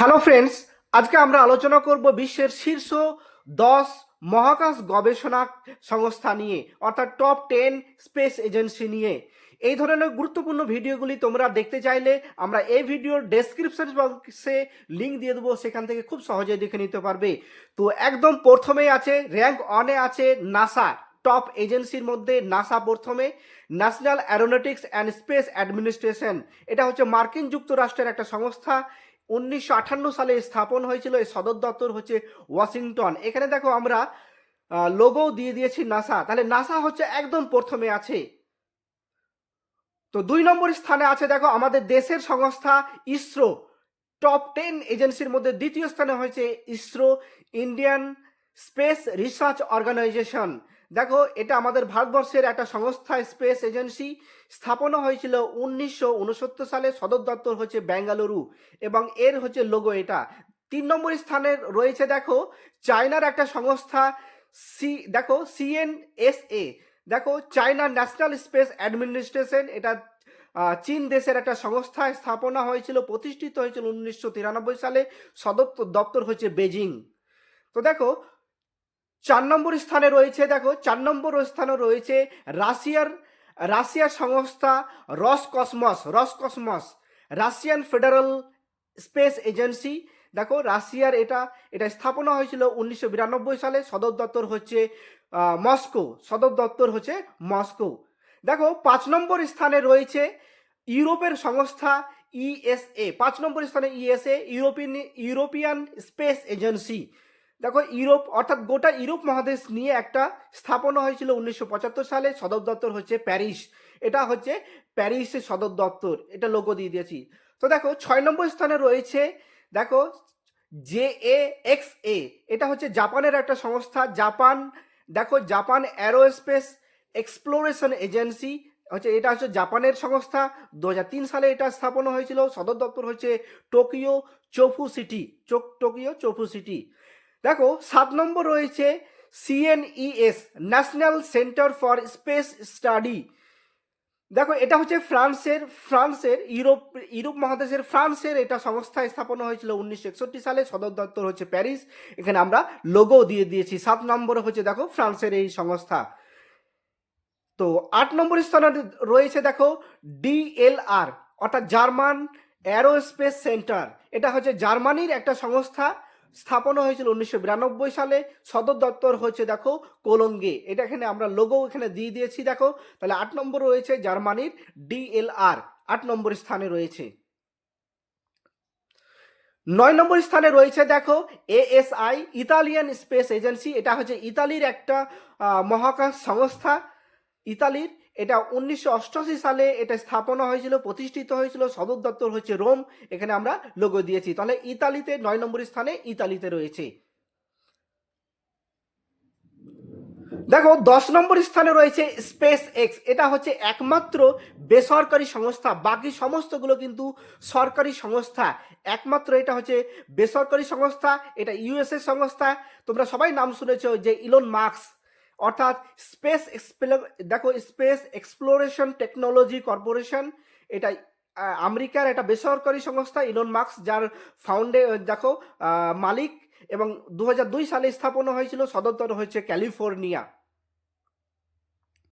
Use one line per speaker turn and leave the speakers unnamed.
Hello friends, আজকে আমরা আলোচনা করব বিশ্বের শীর্ষ দশ মহাকাশ গবেষণা সংস্থা নিয়ে, অর্থাৎ টপ টেন স্পেস এজেন্সি নিয়ে। এই ধরনের গুরুত্বপূর্ণ ভিডিওগুলি তোমরা দেখতে চাইলে আমরা এই ভিডিওর ডেসক্রিপশন বক্সে লিঙ্ক দিয়ে দেবো, সেখান থেকে খুব সহজে দেখে নিতে পারবে। তো একদম প্রথমেই আছে র্যাঙ্ক অনে আছে নাসা টপ এজেন্সির মধ্যে নাসা প্রথমে National Aeronautics and Space Administration এটা হচ্ছে মার্কিন যুক্তরাষ্ট্রের একটা সংস্থা। উনিশশো আটান্ন সালে স্থাপন হয়েছিল এই সদর দপ্তর হচ্ছে ওয়াশিংটন। এখানে দেখো আমরা লোগো দিয়ে দিয়েছি নাসা। তাহলে নাসা হচ্ছে একদম প্রথমে আছে। তো দুই নম্বর স্থানে আছে দেখো আমাদের দেশের সংস্থা ইসরো। টপ টেন এজেন্সির মধ্যে দ্বিতীয় স্থানে হয়েছে ISRO Indian Space Research Organisation দেখো, এটা আমাদের ভারতবর্ষের একটা সংস্থা, স্পেস এজেন্সি। স্থাপনা হয়েছিল উনিশশো উনসত্তর সালে, সদর দপ্তর হচ্ছে বেঙ্গালুরু এবং এর হচ্ছে লোগো এটা। তিন নম্বর স্থানে রয়েছে দেখো, চায়নার একটা সংস্থা, সি, দেখো সিএনএসএ দেখো, চায়না ন্যাশনাল স্পেস অ্যাডমিনিস্ট্রেশন, এটা চীন দেশের একটা সংস্থা, স্থাপনা হয়েছিল, প্রতিষ্ঠিত হয়েছিল উনিশশো তিরানব্বই সালে, সদর দপ্তর হচ্ছে বেজিং তো দেখো চার নম্বর স্থানে রয়েছে, দেখো, চার নম্বর স্থানে রয়েছে রাশিয়ার রাশিয়ার সংস্থা Roscosmos Roscosmos Russian Federal Space Agency. দেখো, রাশিয়ার এটা এটা স্থাপনা হয়েছিল উনিশশো বিরানব্বই সালে, সদর দপ্তর হচ্ছে মস্কো, সদর দপ্তর হচ্ছে মস্কো। দেখো, পাঁচ নম্বর স্থানে রয়েছে ইউরোপের সংস্থা ইএসএ, পাঁচ নম্বর স্থানে ESA, European European Space Agency. দেখো, ইউরোপ, অর্থাৎ গোটা ইউরোপ মহাদেশ নিয়ে একটা স্থাপনা হয়েছিল উনিশশো পঁচাত্তর সালে, সদর দপ্তর হচ্ছে প্যারিস। এটা হচ্ছে প্যারিসের সদর দপ্তর। এটা লোগো দিয়ে দিয়েছি। তো দেখো, ছয় নম্বর স্থানে রয়েছে, দেখো, জে এ এক্স এ। এটা হচ্ছে জাপানের একটা সংস্থা। জাপান, দেখো, জাপান অ্যারোস্পেস এক্সপ্লোরেশন এজেন্সি। হচ্ছে, এটা হচ্ছে জাপানের সংস্থা। দু হাজার তিন সালে এটা স্থাপন হয়েছিল। সদর দপ্তর হচ্ছে Tokyo Chofu city. Tokyo Chofu city. দেখো, সাত নম্বর রয়েছে CNES National Centre for Space Study দেখো, এটা হচ্ছে ফ্রান্সের ফ্রান্সের, ইউরোপ ইউরোপ মহাদেশের ফ্রান্সের এটা সংস্থা স্থাপন হয়েছিল উনিশশো একষট্টি সালে, সদর দপ্তর হচ্ছে প্যারিস। এখানে আমরা লোগো দিয়ে দিয়েছি, সাত নম্বরে হচ্ছে দেখো ফ্রান্সের এই সংস্থা। তো আট নম্বর স্থানে রয়েছে দেখো ডিএলআর অর্থাৎ জার্মান অ্যারোস্পেস সেন্টার। এটা হচ্ছে জার্মানির একটা সংস্থা স্থাপনা হয়েছিল উনিশশো বিরানব্বই সালে। সদর দপ্তর হচ্ছে দেখো কোলঙ্গে। এটা এখানে আমরা লোগো এখানে দিয়ে দিয়েছি, দেখো। তাহলে আট নম্বর রয়েছে জার্মানির ডিএলআর আট নম্বর স্থানে রয়েছে। নয় নম্বর স্থানে রয়েছে দেখো এএসআই ইতালিয়ান স্পেস এজেন্সি। এটা হচ্ছে ইতালির একটা মহাকাশ সংস্থা। ইতালির এটা উনিশশো অষ্টআশি সালে এটা স্থাপনা হয়েছিল, প্রতিষ্ঠিত হয়েছিল, সদর দপ্তর হচ্ছে রোম, এখানে আমরা লোগো দিয়েছি। তাহলে ইতালিতে নয় নম্বর স্থানে ইতালিতে রয়েছে। দেখো, দশ নম্বর স্থানে রয়েছে স্পেস এক্স এটা হচ্ছে একমাত্র বেসরকারি সংস্থা, বাকি সমস্তগুলো কিন্তু সরকারি সংস্থা। একমাত্র এটা হচ্ছে বেসরকারি সংস্থা, এটা ইউএসএ সংস্থা। তোমরা সবাই নাম শুনেছ যে ইলন মার্কস অর্থাৎ স্পেস দেখো স্পেস এক্সপ্লোরেশন টেকনোলজি কর্পোরেশন এটা আমেরিকার একটা বেসরকারি সংস্থা ইলন মার্কস যার ফাউন্ডে দেখো মালিক এবং দু হাজার দুই সালে স্থাপন হয়েছিল, সদর হয়েছে ক্যালিফোর্নিয়া